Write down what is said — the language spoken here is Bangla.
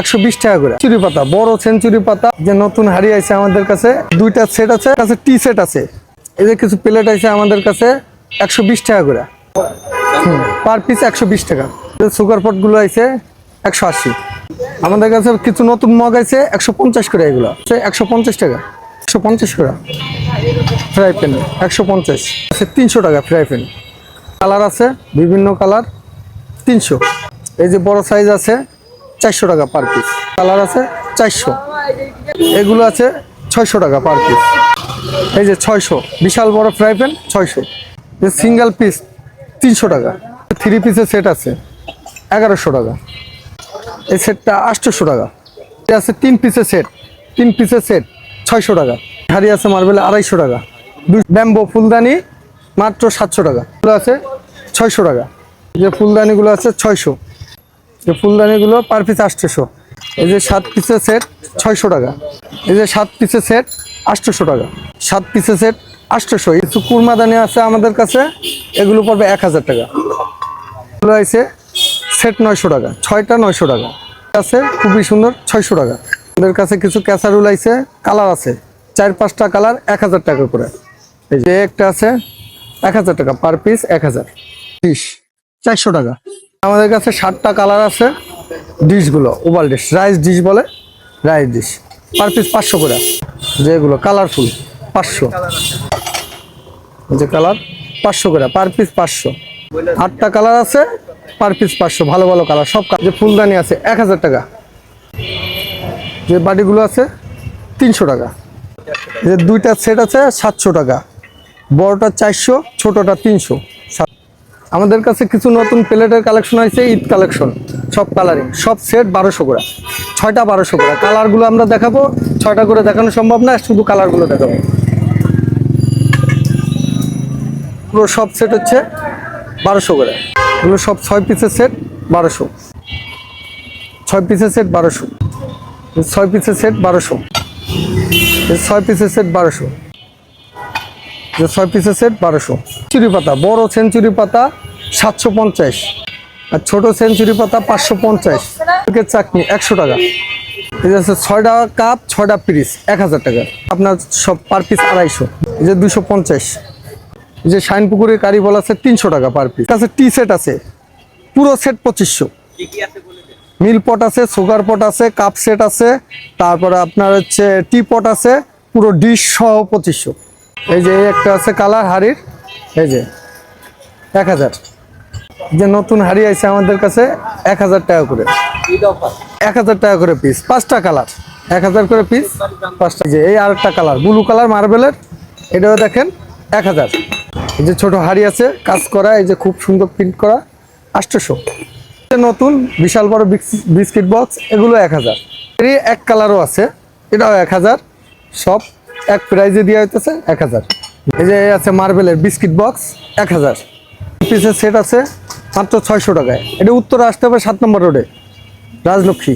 একশো বিশ টাকা করে। চুরি পাতা, বড় সেঞ্চুরি পাতা। যে নতুন হাড়ি আছে আমাদের কাছে, দুইটা সেট আছে কাছে টি সেট আছে যে কিছু প্লেট আছে আমাদের কাছে, একশো বিশ টাকা করে। পার পিস একশো বিশ টাকা। সুগার পটগুলো আছে একশো আশি। আমাদের কাছে কিছু নতুন মগ আছে একশো পঞ্চাশ করে এগুলো। একশো পঞ্চাশ টাকা। একশো পঞ্চাশ করে। ফ্রাই প্যান একশো পঞ্চাশ। আছে তিনশো টাকা ফ্রাই প্যান কালার আছে, বিভিন্ন কালার তিনশো। এই যে বড় সাইজ আছে চারশো টাকা পার পিস কালার আছে চারশো। এগুলো আছে ছয়শো টাকা পার পিস এই যে ছয়শো, বিশাল বড় ফ্রাই প্যান ছয়শো। সিঙ্গেল পিস তিনশো টাকা। থ্রি পিসের সেট আছে এগারোশো টাকা। এই সেটটা আটশোশো টাকা। এটা আছে তিন পিসের সেট তিন পিসের সেট ছয়শো টাকা। হাড়ি আছে মার্বেল আড়াইশো টাকা। ব্যাম্বো ফুলদানি মাত্র সাতশো টাকা। এগুলো আছে ছয়শো টাকা। যে ফুলদানিগুলো আছে ছয়শো। যে ফুলদানিগুলো পার পিস আটশোশো। এই যে সাত পিসের সেট ছয়শো টাকা। এই যে সাত পিসের সেট আটশোশো টাকা। সাত পিসের সেট আটশোশো। কিছু কুরমাদানি আছে আমাদের কাছে, এগুলো পড়বে এক হাজার টাকা। এগুলো আছে সেট নয়শো টাকা, ছয়টা নয়শো টাকা। আছে খুবই সুন্দর ছয়শো টাকা। আমাদের কাছে কিছু ক্যাসারুল আছে, কালার আছে, চার পাঁচটা কালার এক হাজার টাকা করে। এই যে একটা আছে এক হাজার টাকা পার পিস এক হাজার। ডিশ চারশো টাকা। আমাদের কাছে ষাটটা কালার আছে ডিশগুলো ওভাল ডিশ, রাইস ডিশ বলে, রাইস ডিশ। পার পিস পাঁচশো করে। যেগুলো কালারফুল, পাঁচশো। যে কালার, পাঁচশো করে, পার পিস পাঁচশো। আটটা কালার আছে, পার পিস পাঁচশো, ভালো ভালো কালার। সব যে ফুলদানি আছে, এক হাজার টাকা। যে বাটিগুলো আছে, তিনশো টাকা। যে দুইটা সেট আছে, সাতশো টাকা। বড়টা চারশো, ছোটোটা তিনশো। আমাদের কাছে কিছু নতুন প্লেটের কালেকশন আছে ঈদ কালেকশন। সব কালারিং সব সেট বারোশো করে। ছয়টা বারোশো করে। কালারগুলো আমরা দেখাবো, ছয়টা করে দেখানো সম্ভব না, শুধু কালারগুলো দেখাবো। পুরো সব সেট হচ্ছে বারোশো করে। এগুলো সব ছয় পিসের সেট বারোশো। ছয় পিসের সেট বারোশো। ছয় পিসের সেট বারোশো। ছয় পিসের সেট বারোশো। ছয় পিসের সেট বারোশো। চুরি পাতা, বড় সেঞ্চুরি পাতা সাতশো পঞ্চাশ আর ছোটো সেঞ্চুরি পাতা পাঁচশো পঞ্চাশ। চাটনি একশো টাকা। এই যে ছয়টা কাপ, ছয়টা পিস এক হাজার টাকা। আপনার সব পার পিস আড়াইশো। এই যে দুশো পঞ্চাশ। এই যে শাইন পুকুরের কারি বল আছে তিনশো টাকা পার পিস আছে টি সেট আছে, পুরো সেট পঁচিশশো। মিল পট আছে সুগার পট আছে কাপ সেট আছে, তারপরে আপনার হচ্ছে টি পট আছে, পুরো ডিশ সহ পঁচিশশো। এই যে একটা আছে কালার হাড়ির। এই যে, এক হাজার। যে নতুন হাড়ি আছে আমাদের কাছে, এক হাজার টাকা করে। এক হাজার টাকা করে পিস পাঁচটা কালার এক হাজার করে পিস পাঁচটা। যে, এই আরেকটা কালার ব্লু কালার মার্বেলের এটাও দেখেন, এক হাজার। এই যে ছোট হাড়ি আছে, কাজ করা, এই যে খুব সুন্দর প্রিন্ট করা, আটশোশো। নতুন, বিশাল বড় বিস্কিট বক্স এগুলো এক হাজার। এরই এক কালারও আছে, এটাও এক হাজার। সব এক প্রাইজে দেওয়া হইতেছে এক হাজার। এই যে আছে মার্বেলের বিস্কিট বক্স, এক হাজার। পিসের সেট আছে মাত্র ছয়শো টাকায়। এটা উত্তরে আসতে হবে সাত নম্বর রোডে রাজলক্ষ্মী।